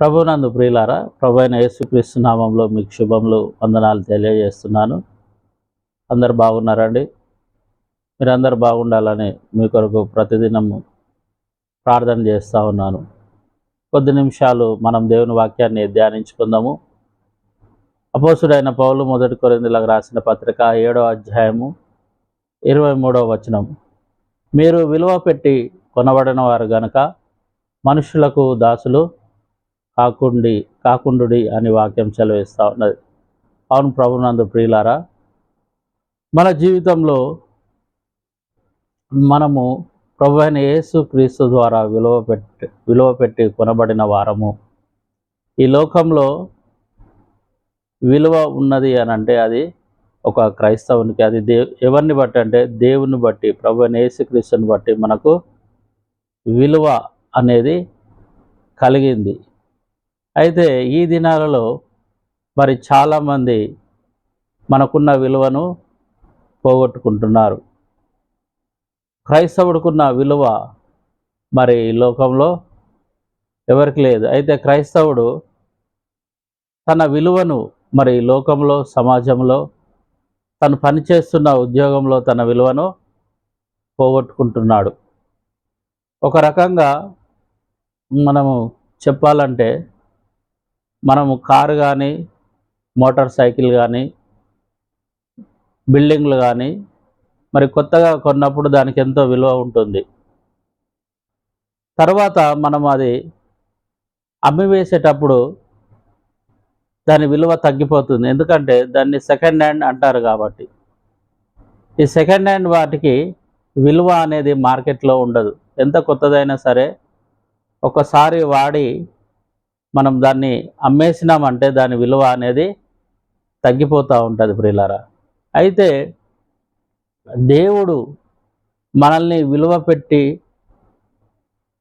ప్రభునందు ప్రియులారా ప్రభు అయిన యేసుక్రీస్తు నామంలో మీకు శుభములు వందనాలు తెలియజేస్తున్నాను. అందరు బాగున్నారండి? మీరందరు బాగుండాలని మీ కొరకు ప్రతిదినము ప్రార్థన చేస్తూ ఉన్నాను. కొద్ది నిమిషాలు మనం దేవుని వాక్యాన్ని ధ్యానించుకుందాము. అపోసుడైన పౌలు మొదటి కొరిందులకు రాసిన పత్రిక ఏడో అధ్యాయము ఇరవై మూడవ వచనం. మీరు విలువ పెట్టి కొనబడిన వారు గనక మనుషులకు దాసులు కాకుండి కాకుండుడి అని వాక్యం సెలవిస్తూ ఉన్నది. అవును ప్రభునందు ప్రియులారా మన జీవితంలో మనము ప్రభు అయిన యేసు క్రీస్తు ద్వారా విలువ పెట్టి విలువ పెట్టి కొనబడిన వారము. ఈ లోకంలో విలువ ఉన్నది అని అంటే అది ఒక క్రైస్తవునికి అది దే ఎవరిని బట్టి అంటే దేవుని బట్టి ప్రభు అయిన యేసుక్రీస్తుని బట్టి మనకు విలువ అనేది కలిగింది. అయితే ఈ దినాలలో మరి చాలామంది మనకున్న విలువను పోగొట్టుకుంటున్నారు. క్రైస్తవుడికున్న విలువ మరి లోకంలో ఎవరికి లేదు. అయితే క్రైస్తవుడు తన విలువను మరి లోకంలో సమాజంలో తను పనిచేస్తున్న ఉద్యోగంలో తన విలువను పోగొట్టుకుంటున్నాడు. ఒక రకంగా మనము చెప్పాలంటే మనము కారు కానీ మోటార్ సైకిల్ కానీ బిల్డింగ్లు కానీ మరి కొత్తగా కొన్నప్పుడు దానికి ఎంతో విలువ ఉంటుంది. తర్వాత మనం అది అమ్మివేసేటప్పుడు దాని విలువ తగ్గిపోతుంది. ఎందుకంటే దాన్ని సెకండ్ హ్యాండ్ అంటారు కాబట్టి. ఈ సెకండ్ హ్యాండ్ వాటికి విలువ అనేది మార్కెట్లో ఉండదు. ఎంత కొత్తదైనా సరే ఒకసారి వాడి మనం దాన్ని అమ్మేసినామంటే దాని విలువ అనేది తగ్గిపోతూ ఉంటుంది ప్రియులారా. అయితే దేవుడు మనల్ని విలువ పెట్టి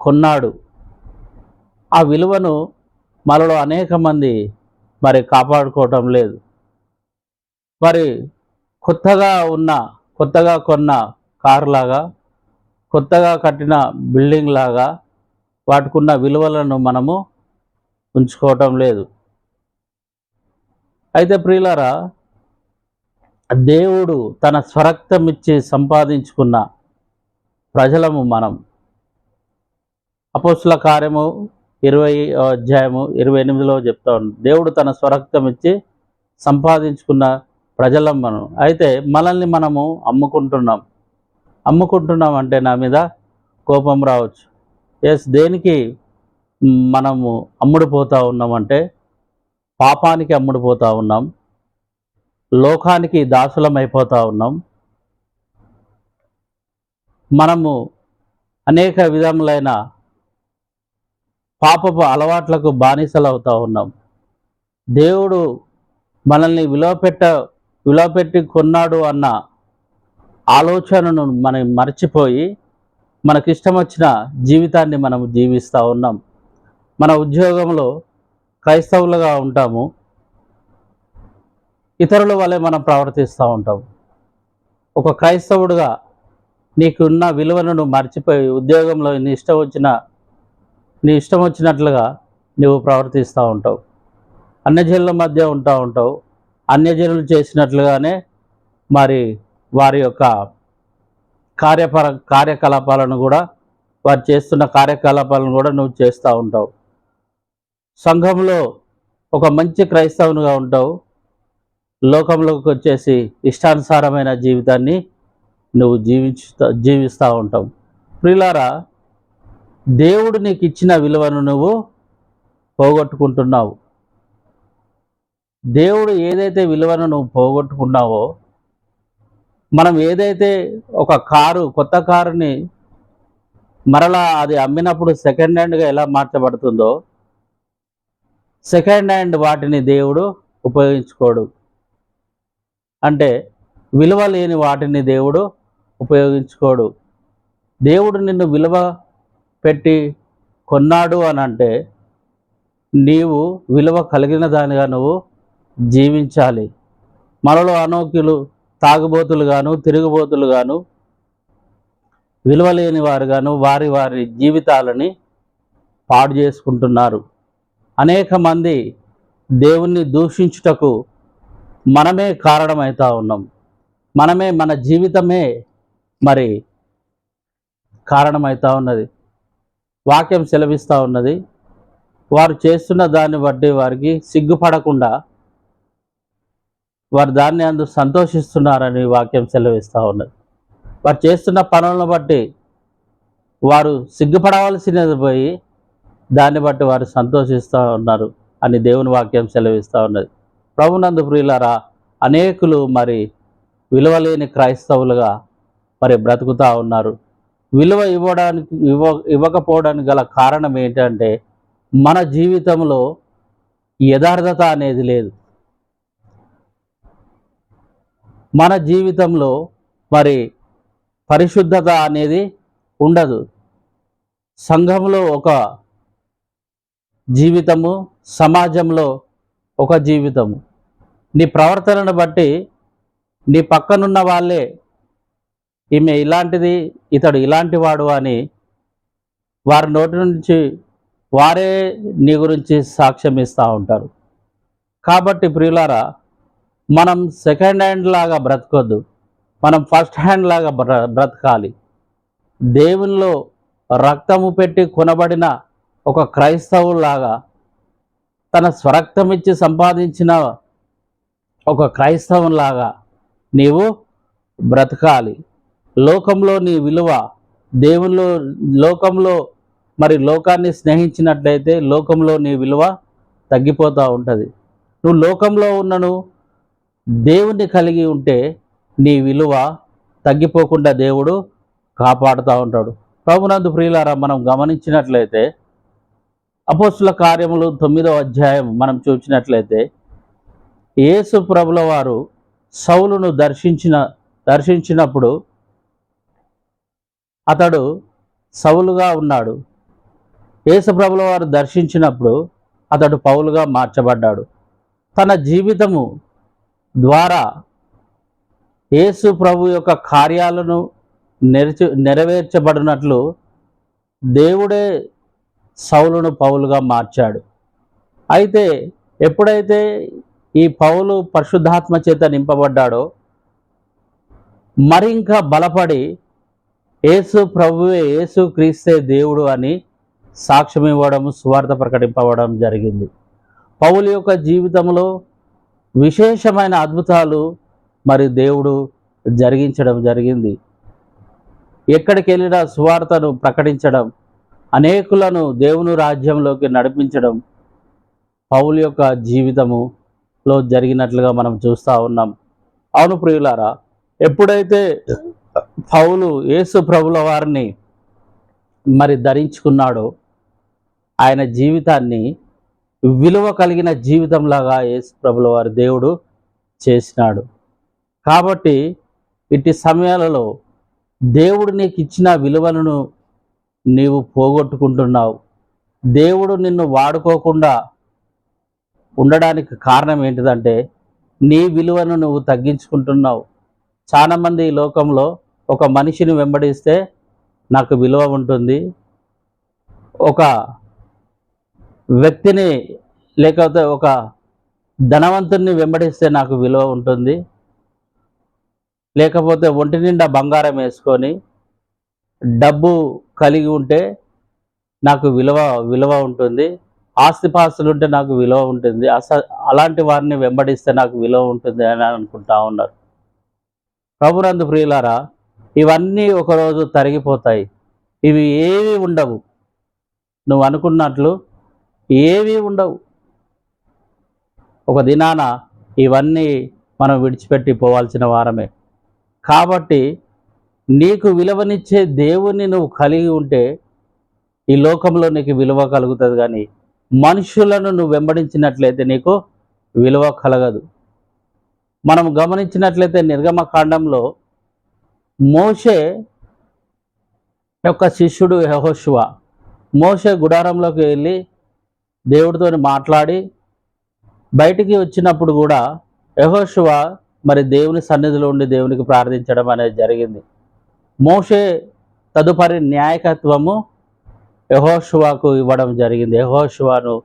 కొన్నాడు. ఆ విలువను మనలో అనేక మంది మరి కాపాడుకోవటం లేదు. మరి కొత్తగా ఉన్న కొత్తగా కొన్న కారు లాగా కొత్తగా కట్టిన బిల్డింగ్ లాగా వాటికున్న విలువలను మనము ఉంచుకోవటం లేదు. అయితే ప్రియులారా దేవుడు తన స్వరక్తం ఇచ్చి సంపాదించుకున్న ప్రజలము మనం. అపోస్తుల కార్యము ఇరవై అధ్యాయము ఇరవై ఎనిమిదిలో చెప్తా దేవుడు తన స్వరక్తం ఇచ్చి సంపాదించుకున్న ప్రజలం మనం. అయితే మనల్ని మనము అమ్ముకుంటున్నాం. అమ్ముకుంటున్నాం అంటే నా మీద కోపం రావచ్చు. ఎస్ దేనికి మనము అమ్ముడుపోతూ ఉన్నామంటే పాపానికి అమ్ముడుపోతూ ఉన్నాం. లోకానికి దాసులం అయిపోతూ ఉన్నాం. మనము అనేక విధములైన పాపపు అలవాట్లకు బానిసలు అవుతూ ఉన్నాం. దేవుడు మనల్ని విలువపెట్ట విలువపెట్టి కొన్నాడు అన్న ఆలోచనను మనం మర్చిపోయి మనకిష్టం వచ్చిన జీవితాన్ని మనం జీవిస్తూ ఉన్నాం. మన ఉద్యోగంలో క్రైస్తవులుగా ఉంటాము. ఇతరుల వలె మనం ప్రవర్తిస్తూ ఉంటాం. ఒక క్రైస్తవుడుగా నీకున్న విలువలను మర్చిపోయి ఉద్యోగంలో నీ ఇష్టం వచ్చిన నీ ఇష్టం వచ్చినట్లుగా నువ్వు ప్రవర్తిస్తూ ఉంటావు. అన్యజనుల మధ్య ఉంటా ఉంటావు. అన్యజనులు చేసినట్లుగానే మరి వారి యొక్క కార్యపర కార్యకలాపాలను కూడా వారు చేస్తున్న కార్యకలాపాలను కూడా నువ్వు చేస్తూ ఉంటావు. సంఘంలో ఒక మంచి క్రైస్తవునిగా ఉంటావు. లోకంలోకి వచ్చేసి ఇష్టానుసారమైన జీవితాన్ని నువ్వు జీవించుతా జీవిస్తూ ఉంటావు. ప్రిలారా దేవుడు నీకు ఇచ్చిన విలువను నువ్వు పోగొట్టుకుంటున్నావు. దేవుడు ఏదైతే విలువను నువ్వు పోగొట్టుకున్నావో మనం ఏదైతే ఒక కారు కొత్త కారుని మరలా అది అమ్మినప్పుడు సెకండ్ హ్యాండ్గా ఎలా మార్చబడుతుందో సెకండ్ హ్యాండ్ వాటిని దేవుడు ఉపయోగించుకోడు. అంటే విలువ లేని వాటిని దేవుడు ఉపయోగించుకోడు. దేవుడు నిన్ను విలువ పెట్టి కొన్నాడు అని అంటే నీవు విలువ కలిగిన దానిగా నువ్వు జీవించాలి. మనలో అనోక్యులు తాగుబోతులు గాను తిరుగుబోతులు గాను విలువ లేని వారు గాను వారి వారి జీవితాలని పాడు చేసుకుంటున్నారు. అనేక మంది దేవుణ్ణి దూషించుటకు మనమే కారణమవుతా ఉన్నాం. మనమే మన జీవితమే మరి కారణమవుతా ఉన్నది. వాక్యం సెలవిస్తూ ఉన్నది. వారు చేస్తున్న దాన్ని బట్టి వారికి సిగ్గుపడకుండా వారు దాన్ని అందు సంతోషిస్తున్నారని వాక్యం సెలవిస్తూ ఉన్నది. వారు చేస్తున్న పనులను బట్టి వారు సిగ్గుపడవలసినది పోయి దాన్ని బట్టి వారు సంతోషిస్తూ ఉన్నారు అని దేవుని వాక్యం సెలవిస్తూ ఉన్నది. ప్రభునందు ప్రియులారా అనేకులు మరి విలువలేని క్రైస్తవులుగా మరి బ్రతుకుతూ ఉన్నారు. విలువ ఇవ్వడానికి ఇవ్వ ఇవ్వకపోవడానికి గల కారణం ఏంటంటే మన జీవితంలో యథార్థత అనేది లేదు. మన జీవితంలో మరి పరిశుద్ధత అనేది ఉండదు. సంఘంలో ఒక జీవితము సమాజంలో ఒక జీవితము. నీ ప్రవర్తనను బట్టి నీ పక్కనున్న వాళ్ళే ఈమె ఇలాంటిది ఇతడు ఇలాంటి వాడు అని వారి నోటి నుంచి వారే నీ గురించి సాక్ష్యం ఇస్తూ ఉంటారు. కాబట్టి ప్రియులారా మనం సెకండ్ హ్యాండ్ లాగా బ్రతకొద్దు. మనం ఫస్ట్ హ్యాండ్ లాగా బ్ర బ్రతకాలి. దేవునిలో రక్తము పెట్టి కొనబడిన ఒక క్రైస్తవులాగా తన స్వరక్తం ఇచ్చి సంపాదించిన ఒక క్రైస్తవులాగా నీవు బ్రతకాలి. లోకంలో నీ విలువ దేవుల్లో లోకంలో మరి లోకాన్ని స్నేహించినట్లయితే లోకంలో నీ విలువ తగ్గిపోతూ ఉంటుంది. నువ్వు లోకంలో ఉన్నను దేవుణ్ణి కలిగి ఉంటే నీ విలువ తగ్గిపోకుండా దేవుడు కాపాడుతూ ఉంటాడు. ప్రభునందు ప్రియులారా మనం గమనించినట్లయితే అపోస్తుల కార్యములు తొమ్మిదవ అధ్యాయం మనం చూసినట్లయితే యేసు ప్రభుల వారు సౌలును దర్శించిన దర్శించినప్పుడు అతడు సౌలుగా ఉన్నాడు. యేసు ప్రభుల వారు దర్శించినప్పుడు అతడు పౌలుగా మార్చబడ్డాడు. తన జీవితము ద్వారా యేసు ప్రభు యొక్క కార్యాలను నెరచి నెరవేర్చబడినట్లు దేవుడే సౌలును పౌలుగా మార్చాడు. అయితే ఎప్పుడైతే ఈ పౌలు పరిశుద్ధాత్మ చేత నింపబడ్డాడో మరింకా బలపడి యేసు ప్రభువే యేసు క్రీస్తే దేవుడు అని సాక్ష్యం ఇవ్వడం సువార్త ప్రకటింపవడం జరిగింది. పౌలు యొక్క జీవితంలో విశేషమైన అద్భుతాలు మరి దేవుడు జరిగించడం జరిగింది. ఎక్కడికి వెళ్ళినా సువార్తను ప్రకటించడం అనేకులను దేవుని రాజ్యంలోకి నడిపించడం పౌలు యొక్క జీవితములో జరిగినట్లుగా మనం చూస్తూ ఉన్నాం. అవును ప్రియులారా ఎప్పుడైతే పౌలు యేసు ప్రభుల వారిని మరి ధరించుకున్నాడో ఆయన జీవితాన్ని విలువ కలిగిన జీవితంలాగా యేసు ప్రభుల వారి దేవుడు చేసినాడు. కాబట్టి ఇట్టి సమయాలలో దేవుడు నీకు ఇచ్చిన విలువలను నీవు పోగొట్టుకుంటున్నావు. దేవుడు నిన్ను వాడుకోకుండా ఉండడానికి కారణం ఏంటిదంటే నీ విలువను నువ్వు తగ్గించుకుంటున్నావు. చాలామంది ఈ లోకంలో ఒక మనిషిని వెంబడిస్తే నాకు విలువ ఉంటుంది. ఒక వ్యక్తిని లేకపోతే ఒక ధనవంతుని వెంబడిస్తే నాకు విలువ ఉంటుంది. లేకపోతే ఒంటి నిండా బంగారం వేసుకొని డబ్బు కలిగి ఉంటే నాకు విలువ విలువ ఉంటుంది. ఆస్తిపాస్తులు ఉంటే నాకు విలువ ఉంటుంది. అస అలాంటి వారిని వెంబడిస్తే నాకు విలువ ఉంటుంది అని అనుకుంటా ఉన్నారు. ప్రభునందు ప్రియులారా ఇవన్నీ ఒకరోజు తరిగిపోతాయి. ఇవి ఏవి ఉండవు. నువ్వు అనుకున్నట్లు ఏవి ఉండవు. ఒక దినాన ఇవన్నీ మనం విడిచిపెట్టి పోవాల్సిన వారమే. కాబట్టి నీకు విలువనిచ్చే దేవుణ్ణి నువ్వు కలిగి ఉంటే ఈ లోకంలో నీకు విలువ కలుగుతుంది కానీ మనుషులను నువ్వు వెంబడించినట్లయితే నీకు విలువ కలగదు. మనం గమనించినట్లయితే నిర్గమకాండంలో మోషే యొక్క శిష్యుడు యహోశివ మోషే గుడారంలోకి వెళ్ళి దేవుడితో మాట్లాడి బయటికి వచ్చినప్పుడు కూడా యహోశివ మరి దేవుని సన్నిధిలో ఉండి దేవునికి ప్రార్థించడం అనేది జరిగింది. మోషే తదుపరి నాయకత్వము యహోషువాకు ఇవ్వడం జరిగింది. యహోషువాను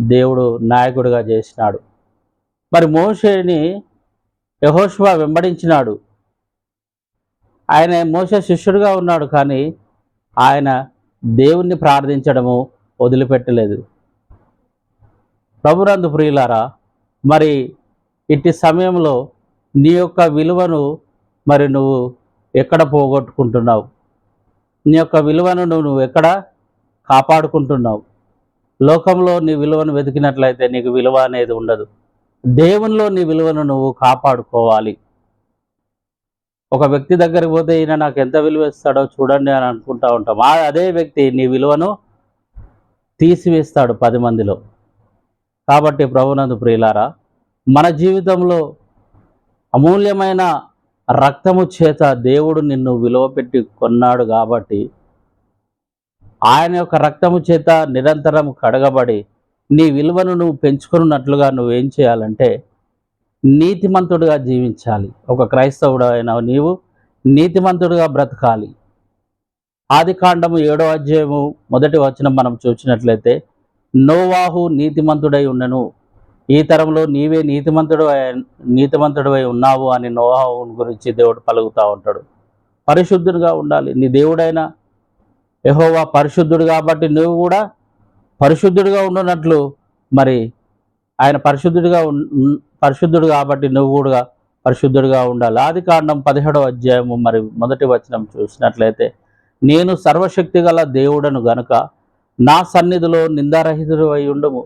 దేవుడు నాయకుడిగా చేసినాడు. మరి మోషేని యహోష్వ వెంబడించినాడు. ఆయన మోసే శిష్యుడిగా ఉన్నాడు కానీ ఆయన దేవుణ్ణి ప్రార్థించడము వదిలిపెట్టలేదు. ప్రభురందు ప్రియులారా మరి ఇట్టి సమయంలో నీ యొక్క విలువను మరి నువ్వు ఎక్కడ పోగొట్టుకుంటున్నావు? నీ యొక్క విలువను నువ్వు నువ్వు ఎక్కడ కాపాడుకుంటున్నావు? లోకంలో నీ విలువను వెతికినట్లయితే నీకు విలువ అనేది ఉండదు. దేవునిలో నీ విలువను నువ్వు కాపాడుకోవాలి. ఒక వ్యక్తి దగ్గరికి పోతే ఈయన నాకు ఎంత విలువ ఇస్తాడో చూడండి అని అనుకుంటా ఉంటాం. ఆ అదే వ్యక్తి నీ విలువను తీసివేస్తాడు పది మందిలో. కాబట్టి ప్రభునందు ప్రియులారా మన జీవితంలో అమూల్యమైన రక్తము చేత దేవుడు నిన్ను విలువ పెట్టి కొన్నాడు కాబట్టి ఆయన యొక్క రక్తము చేత నిరంతరం కడగబడి నీ విలువను నువ్వు పెంచుకున్నట్లుగా నువ్వేం చేయాలంటే నీతిమంతుడిగా జీవించాలి. ఒక క్రైస్తవుడు అయిన నీవు నీతిమంతుడిగా బ్రతకాలి. ఆది కాండము ఏడో అధ్యాయము మొదటి వచనం మనం చూసినట్లయితే నోవాహు నీతిమంతుడై ఉండను ఈ తరంలో నీవే నీతిమంతుడు నీతిమంతుడివై ఉన్నావు అని నోహావుని గురించి దేవుడు పలుకుతూ ఉంటాడు. పరిశుద్ధుడుగా ఉండాలి. నీ దేవుడైన యహోవా పరిశుద్ధుడు కాబట్టి నువ్వు కూడా పరిశుద్ధుడిగా ఉండునట్లు మరి ఆయన పరిశుద్ధుడిగా ఉన్- పరిశుద్ధుడు కాబట్టి నువ్వు కూడా పరిశుద్ధుడిగా ఉండాలి. ఆది కాండం పదిహేడవ అధ్యాయము మరి మొదటి వచనం చూసినట్లయితే నేను సర్వశక్తి గల దేవుడను గనుక నా సన్నిధిలో నిందారహితుడు అయి ఉండము.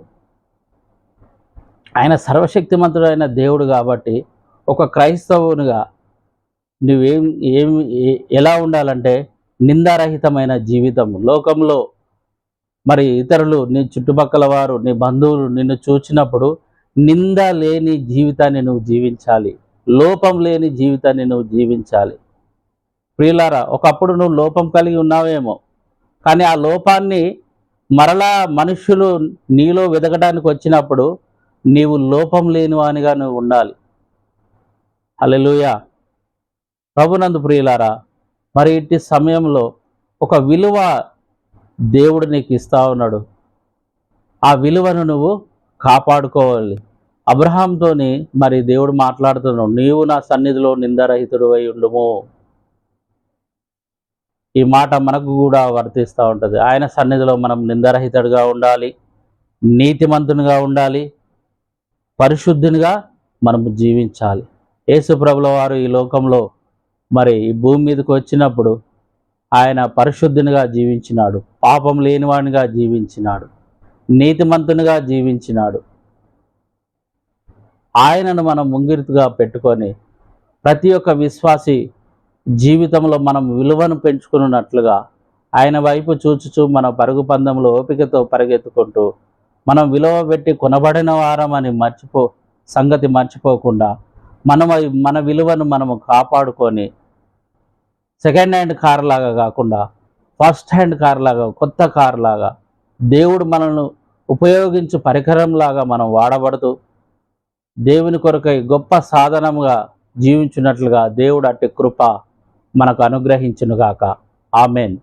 ఆయన సర్వశక్తిమంతుడైన దేవుడు కాబట్టి ఒక క్రైస్తవునిగా నువ్వేం ఏమి ఎలా ఉండాలంటే నిందారహితమైన జీవితం. లోకంలో మరి ఇతరులు నీ చుట్టుపక్కల వారు నీ బంధువులు నిన్ను చూచినప్పుడు నింద లేని జీవితాన్ని నువ్వు జీవించాలి. లోపం లేని జీవితాన్ని నువ్వు జీవించాలి. ప్రియులారా ఒకప్పుడు నువ్వు లోపం కలిగి ఉన్నావేమో కానీ ఆ లోపాన్ని మరలా మనుషులు నీలో వెతకడానికి వచ్చినప్పుడు నీవు లోపం లేనివానిగా నువ్వు ఉండాలి. హల్లెలూయా. ప్రభునందు ప్రియులారా మరి ఇట్టి సమయంలో ఒక విలువ దేవుడు నీకు ఇస్తా ఉన్నాడు. ఆ విలువను నువ్వు కాపాడుకోవాలి. అబ్రహాంతోని మరి దేవుడు మాట్లాడుతున్నాడు నీవు నా సన్నిధిలో నిందరహితుడు అయి ఉండుము. ఈ మాట మనకు కూడా వర్తిస్తూ ఉంటుంది. ఆయన సన్నిధిలో మనం నిందరహితుడిగా ఉండాలి నీతిమంతునిగా ఉండాలి పరిశుద్ధునిగా మనము జీవించాలి. యేసుప్రభుల వారు ఈ లోకంలో మరి ఈ భూమి మీదకి వచ్చినప్పుడు ఆయన పరిశుద్ధునిగా జీవించినాడు. పాపం లేనివానిగా జీవించినాడు. నీతిమంతునిగా జీవించినాడు. ఆయనను మనం ముంగిరుతుగా పెట్టుకొని ప్రతి ఒక్క విశ్వాసి జీవితంలో మనం విలువను పెంచుకున్నట్లుగా ఆయన వైపు చూచుచూ మన పరుగు పందెంలో ఓపికతో పరిగెత్తుకుంటూ మనం విలువ పెట్టి కొనబడిన వారం అని మర్చిపో సంగతి మర్చిపోకుండా మనం మన విలువను మనము కాపాడుకొని సెకండ్ హ్యాండ్ కార్ లాగా కాకుండా ఫస్ట్ హ్యాండ్ కార్ లాగా కొత్త కార్ లాగా దేవుడు మనల్ని ఉపయోగించు పరికరం లాగా మనం వాడబడుతూ దేవుని కొరకై గొప్ప సాధనంగా జీవించినట్లుగా దేవుడు అట్టి కృప మనకు అనుగ్రహించునుగాక. ఆమెన్.